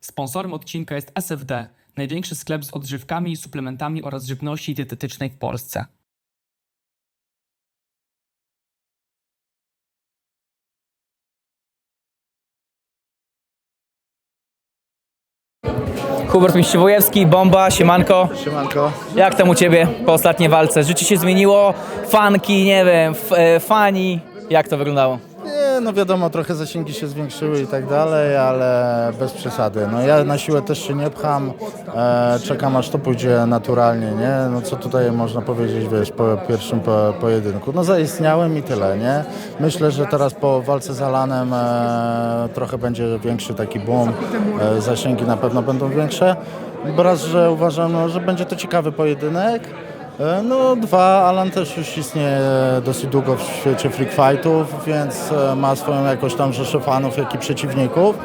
Sponsorem odcinka jest SFD, największy sklep z odżywkami, suplementami oraz żywności dietetycznej w Polsce. Hubert Miściwojewski, Bomba, Siemanko. Siemanko. Jak tam u Ciebie po ostatniej walce? Życie się zmieniło? Fanki, nie wiem, f- e, fani? Jak to wyglądało? No wiadomo, trochę zasięgi się zwiększyły i tak dalej, ale bez przesady. No ja na siłę też się nie pcham, e, czekam aż to pójdzie naturalnie, nie? No co tutaj można powiedzieć, wiesz, po pierwszym po, pojedynku? No zaistniałem i tyle, nie? Myślę, że teraz po walce z Alanem e, trochę będzie większy taki boom, e, zasięgi na pewno będą większe. Bo raz, że uważam, no, że będzie to ciekawy pojedynek, No dwa, Alan też już istnieje dosyć długo w świecie freak fightów, więc e, ma swoją jakoś tam rzeszę fanów, jak i przeciwników,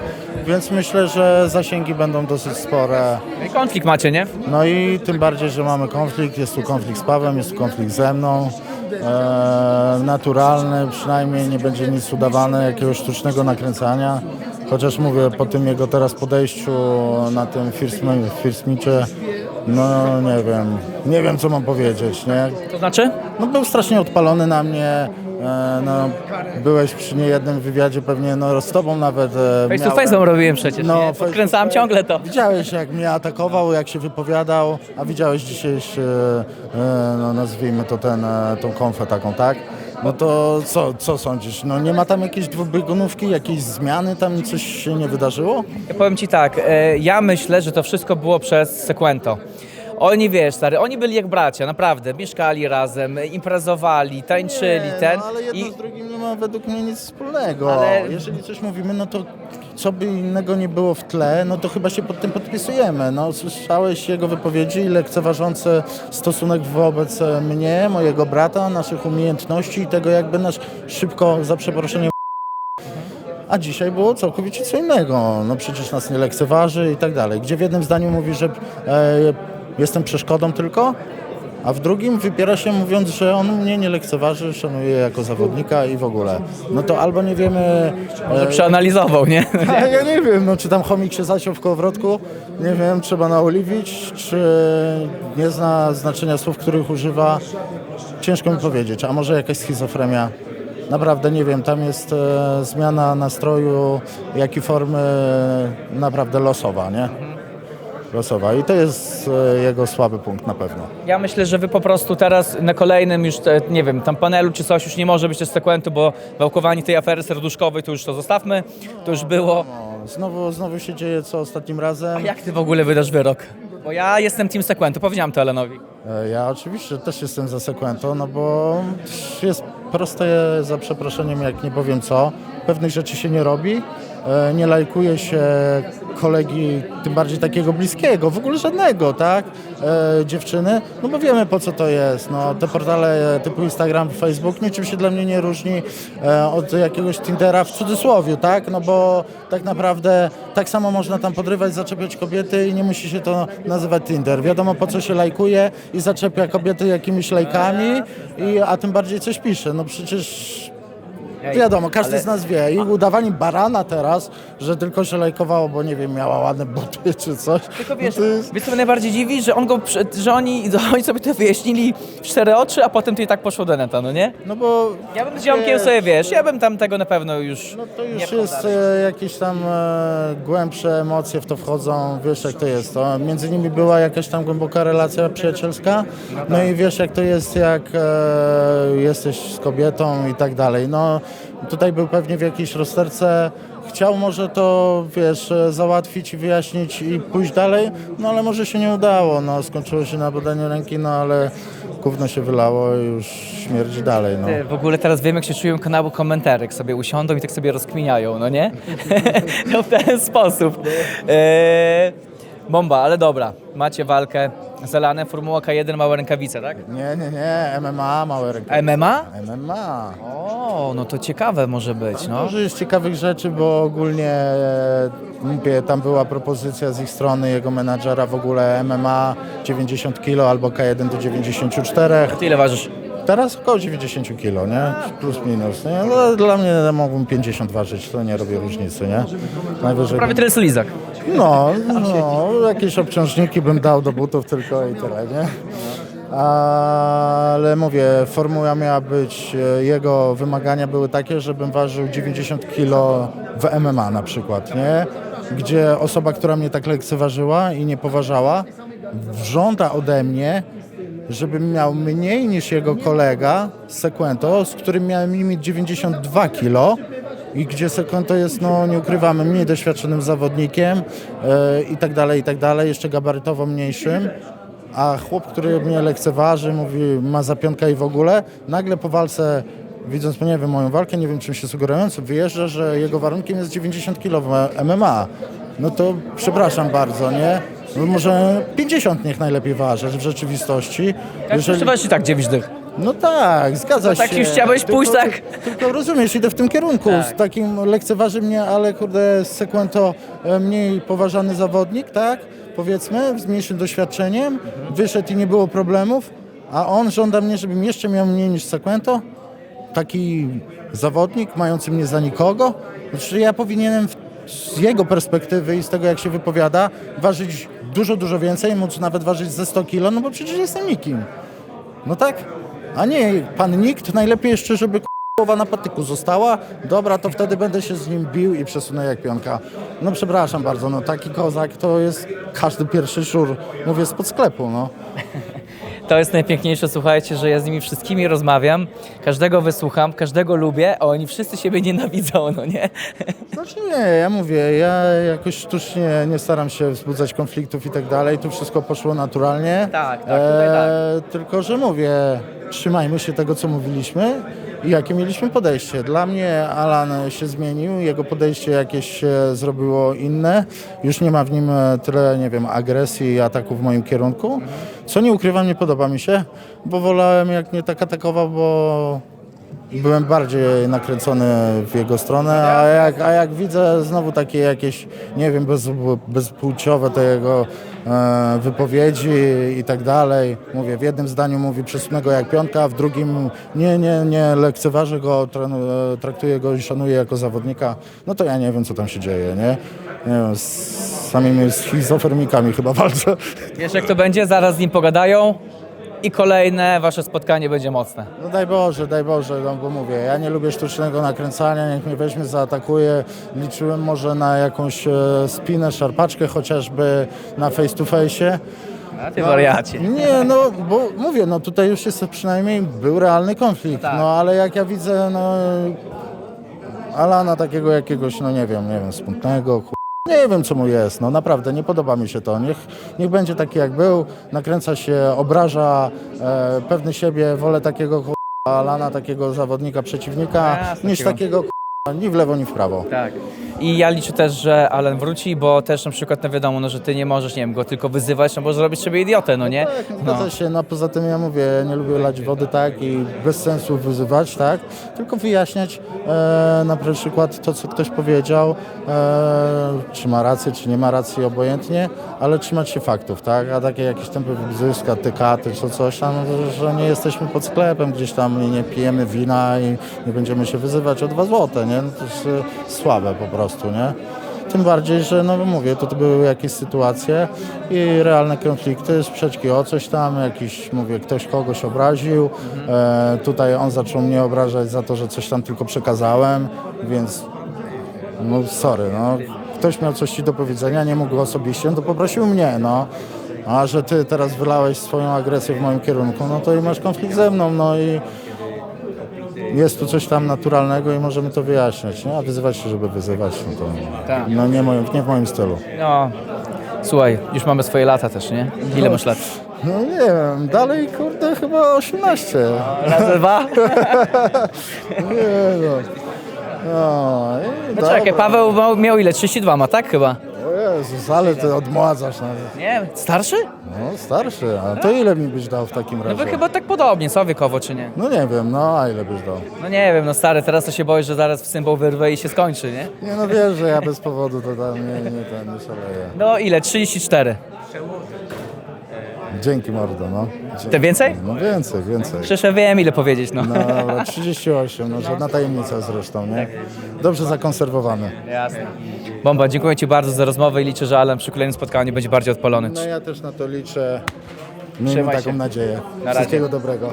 więc myślę, że zasięgi będą dosyć spore. I Konflikt macie, nie? No i tym bardziej, że mamy konflikt, jest tu konflikt z Pawłem, jest tu konflikt ze mną, e, naturalny, przynajmniej nie będzie nic udawane, jakiegoś sztucznego nakręcania, chociaż mówię, po tym jego teraz podejściu na tym first, first meetie, no nie wiem, nie wiem co mam powiedzieć, nie? To znaczy? No był strasznie odpalony na mnie. E, no, byłeś przy niejednym wywiadzie pewnie, no z tobą nawet. E, Face to face robiłem przecież, No, nie? face Podkręcałem ciągle to. Widziałeś jak mnie atakował, jak się wypowiadał, a widziałeś dzisiejszy, e, no nazwijmy to ten, e, tą konfę taką, tak? No to co, co sądzisz? No nie ma tam jakiejś dwubiegunówki, jakiejś zmiany, tam coś się nie wydarzyło? Ja powiem Ci tak, e, ja myślę, że to wszystko było przez Sequento. Oni, wiesz, stary, oni byli jak bracia, naprawdę. Mieszkali razem, imprezowali, tańczyli, Nie, ten. No, ale jedno I z drugim nie ma według mnie nic wspólnego. Ale- Jeżeli coś mówimy, no to co by innego nie było w tle, no to chyba się pod tym podpisujemy. No, słyszałeś jego wypowiedzi lekceważące stosunek wobec e, mnie, mojego brata, naszych umiejętności i tego jakby nasz szybko, za przeproszeniem, a dzisiaj było całkowicie co innego. No przecież nas nie lekceważy i tak dalej. Gdzie w jednym zdaniu mówi, że e, jestem przeszkodą tylko, a w drugim wypiera się mówiąc, że on mnie nie lekceważy, szanuje jako zawodnika i w ogóle. No to albo nie wiemy... może przeanalizował, nie? A ja nie wiem, no czy tam chomik się zasiął w kołowrotku, nie wiem, trzeba naoliwić, czy nie zna znaczenia słów, których używa. Ciężko mi powiedzieć, a może jakaś schizofrenia. Naprawdę nie wiem, tam jest e, zmiana nastroju, jak i formy e, naprawdę losowa, nie? Losowa i to jest e, jego słaby punkt na pewno. Ja myślę, że wy po prostu teraz na kolejnym już, nie wiem, tam panelu czy coś już nie może być też sekwentu, bo wałkowanie tej afery serduszkowej to już to zostawmy, to już było. No, znowu, znowu się dzieje co ostatnim razem. A jak ty w ogóle wydasz wyrok? Bo ja jestem team sekwentu, powiedziałem to Elenowi. E, Ja oczywiście też jestem za Sequento, no bo jest proste za przeproszeniem, jak nie powiem co. Pewnych rzeczy się nie robi, e, nie lajkuje się kolegi, tym bardziej takiego bliskiego, w ogóle żadnego, tak? E, dziewczyny, no bo wiemy po co to jest. No, te portale typu Instagram, Facebook niczym się dla mnie nie różni e, od jakiegoś Tindera w cudzysłowie, tak? No bo tak naprawdę tak samo można tam podrywać, zaczepiać kobiety i nie musi się to nazywać Tinder. Wiadomo po co się lajkuje i zaczepia kobiety jakimiś lajkami, i, a tym bardziej coś pisze. No przecież wiadomo, każdy ale- z nas wie. I udawanie barana teraz, że tylko się lajkowało, bo nie wiem, miała ładne buty czy coś. Tylko wiesz, no to jest... wiesz co mnie najbardziej dziwi, że on go, że oni, oni sobie to wyjaśnili w cztery oczy, a potem to i tak poszło do neta, no nie? No bo... Ja bym z ziomkiem sobie, wiesz, ja bym tam tego na pewno już No to już jest e, jakieś tam e, głębsze emocje w to wchodzą, wiesz jak to jest. To między nimi była jakaś tam głęboka relacja przyjacielska, no i wiesz jak to jest, jak e, jesteś z kobietą i tak dalej. No tutaj był pewnie w jakiejś rozterce, chciał może to, wiesz, e, załatwić i wyjaśnić i pójść dalej, no ale może się nie udało, no skończyło się na podaniu ręki, no ale gówno się wylało i już śmierdzi dalej, no. W ogóle teraz wiem, jak się czują kanały komentarek. Sobie usiądą i tak sobie rozkminiają, no nie? no w ten sposób. Eee, bomba, ale dobra. Macie walkę z Elanem, Formuła K1, małe rękawice, tak? Nie, nie, nie, MMA, małe ręki. MMA? MMA. O, no to ciekawe może być, no. Dużo jest ciekawych rzeczy, bo ogólnie e, mówię, tam była propozycja z ich strony jego menadżera w ogóle MMA 90 kg albo K1 do 94. Ty ile ważysz? Teraz około 90 kg, nie? Plus minus, nie? No, dla mnie mógłbym 50 ważyć, to nie robi różnicy, nie? Najwyżej... Prawie tyle co Lizak. No, no, jakieś obciążniki bym dał do butów tylko i tyle, nie? Ale mówię, formuła miała być, jego wymagania były takie, żebym ważył 90 kg w MMA na przykład, nie? Gdzie osoba, która mnie tak lekceważyła i nie poważała, żąda ode mnie, żebym miał mniej niż jego kolega Sequento, z którym miałem limit 92 kg i gdzie Sequento jest, no nie ukrywamy, mniej doświadczonym zawodnikiem e, i tak dalej, i tak dalej, jeszcze gabarytowo mniejszym. A chłop, który mnie lekceważy, mówi, ma zapionka i w ogóle, nagle po walce, widząc, nie wiem, moją walkę, nie wiem czym się sugerując, wyjeżdża, że jego warunkiem jest 90 kg MMA. No to przepraszam bardzo, nie? No może 50 niech najlepiej waży w rzeczywistości. Jak Jeżeli... i tak 9 dych. No tak, zgadza No się. tak już chciałeś Tylko- pójść, tak? Tylko rozumiesz, idę w tym kierunku. Z takim lekceważy mnie, ale kurde, z Sequento e, mniej poważany zawodnik, tak? Powiedzmy, z mniejszym doświadczeniem. Wyszedł i nie było problemów. A on żąda mnie, żebym jeszcze miał mniej niż Sequento? Taki zawodnik, mający mnie za nikogo? Znaczy ja powinienem z jego perspektywy i z tego, jak się wypowiada, ważyć dużo, dużo więcej, móc nawet ważyć ze 100 kilo, no bo przecież jestem nikim. No tak? A nie, pan nikt, najlepiej jeszcze, żeby głowa na patyku została. Dobra, to wtedy będę się z nim bił i przesunę jak pionka. No przepraszam bardzo, no taki kozak to jest każdy pierwszy szur, mówię, spod sklepu, no. To jest najpiękniejsze, słuchajcie, że ja z nimi wszystkimi rozmawiam, każdego wysłucham, każdego lubię, a oni wszyscy siebie nienawidzą, no nie? Znaczy nie, ja mówię, ja jakoś sztucznie nie staram się wzbudzać konfliktów i tak dalej, tu wszystko poszło naturalnie. Tak, tak, tutaj tak. Tylko, że mówię, trzymajmy się tego, co mówiliśmy jakie mieliśmy podejście. Dla mnie Alan się zmienił, jego podejście jakieś się zrobiło inne. Już nie ma w nim e, tyle, nie wiem, agresji i ataków w moim kierunku, co nie ukrywam, nie podoba mi się, bo wolałem jak mnie tak atakował, bo byłem bardziej nakręcony w jego stronę, a jak, a jak widzę znowu takie jakieś, nie wiem, bez, bezpłciowe te jego e, wypowiedzi i tak dalej. Mówię, w jednym zdaniu mówi przesunę go jak pionka, a w drugim nie, nie, nie lekceważę go, e, traktuję go i szanuję jako zawodnika. No to ja nie wiem, co tam się dzieje, nie? Nie wiem, z samymi schizofrenikami chyba walczę. Wiesz jak to będzie? Zaraz z nim pogadają i kolejne wasze spotkanie będzie mocne. No daj Boże, daj Boże, no bo mówię, ja nie lubię sztucznego nakręcania, niech mnie weźmie, zaatakuje. Liczyłem może na jakąś e, spinę, szarpaczkę chociażby na face to face. A ty wariacie. Nie, no bo mówię, no tutaj już jest przynajmniej był realny konflikt, Tak. no ale jak ja widzę, no Alana takiego jakiegoś, no nie wiem, nie wiem, smutnego, nie wiem co mu jest, no naprawdę nie podoba mi się to. Niech, niech będzie taki jak był, nakręca się, obraża e, pewny siebie, wolę takiego chu- Alana, takiego zawodnika przeciwnika, niż takiego. chu- ni w lewo, ni w prawo. Tak. I ja liczę też, że Alan wróci, bo też na przykład no wiadomo, no, że ty nie możesz, nie wiem, go tylko wyzywać, no bo zrobić sobie idiotę, no nie? Tak, no. zgadza się. No poza tym ja mówię, ja nie lubię lać wody tak i bez sensu wyzywać, tak? Tylko wyjaśniać e, na przykład to, co ktoś powiedział, e, czy ma rację, czy nie ma racji, obojętnie, ale trzymać się faktów, tak? A takie jakieś tempy wyzyska, tykaty, czy coś tam, że- że nie jesteśmy pod sklepem gdzieś tam i nie pijemy wina i nie będziemy się wyzywać o dwa złote, nie? No to jest e, słabe po prostu, nie? Tym bardziej, że no mówię, to, to były jakieś sytuacje i realne konflikty, sprzeczki o coś tam, jakiś, mówię, ktoś kogoś obraził. E, tutaj on zaczął mnie obrażać za to, że coś tam tylko przekazałem, więc no sorry, no. Ktoś miał coś ci do powiedzenia, nie mógł osobiście, no to poprosił mnie, no. A że ty teraz wylałeś swoją agresję w moim kierunku, no to i masz konflikt ze mną, no i jest tu coś tam naturalnego i możemy to wyjaśniać, nie? A wyzywać się, żeby wyzywać, no to Tak. no nie, moim, nie w moim stylu. No, słuchaj, już mamy swoje lata też, nie? Ile masz lat? No nie wiem, dalej kurde chyba 18. Razy dwa? Nie no. No, i No dobra. czekaj, Paweł miał, miał ile? 32 ma, tak chyba? Jezus, ale ty odmładzasz nawet. Nie, starszy? No starszy, a to ile mi byś dał w takim No razie? wy chyba tak podobnie, co wiekowo czy nie? No nie wiem, no a ile byś dał? No nie wiem, no stary, teraz to się boisz, że zaraz w symbol wyrwę i się skończy, nie? Nie no wiesz, że ja bez powodu to tam nie, nie, ten, nie szaleję. No ile? 34. Dzięki mordo, no. Dzięki. To więcej? No więcej, więcej. Przecież ja wiem ile powiedzieć, no. No dobra, 38, no żadna tajemnica zresztą, nie? Dobrze zakonserwowane. Jasne. Bomba, dziękuję Ci bardzo za rozmowę i liczę, że Alan przy kolejnym spotkaniu będzie bardziej odpalony. No ja też na to liczę. Miejmy Trzymaj taką się. nadzieję. razie. Wszystkiego dobrego.